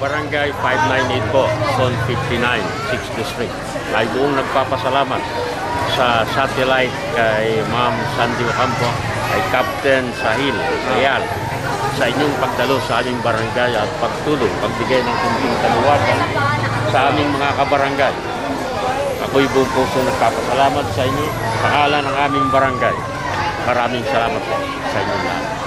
Barangay 598 po, Zone 59, 6th Street. Ay buong nagpapasalamat sa satellite kay Ma'am Sandy Ocampo, kay Captain Sahil Real sa inyong pagdalo sa aming barangay at pagtulong, pagbigay ng kunting kaluwagan sa aming mga kabarangay. Ako'y buong puso nagpapasalamat sa inyo. Pangalan ng aming barangay. Maraming salamat po sa inyong lahat.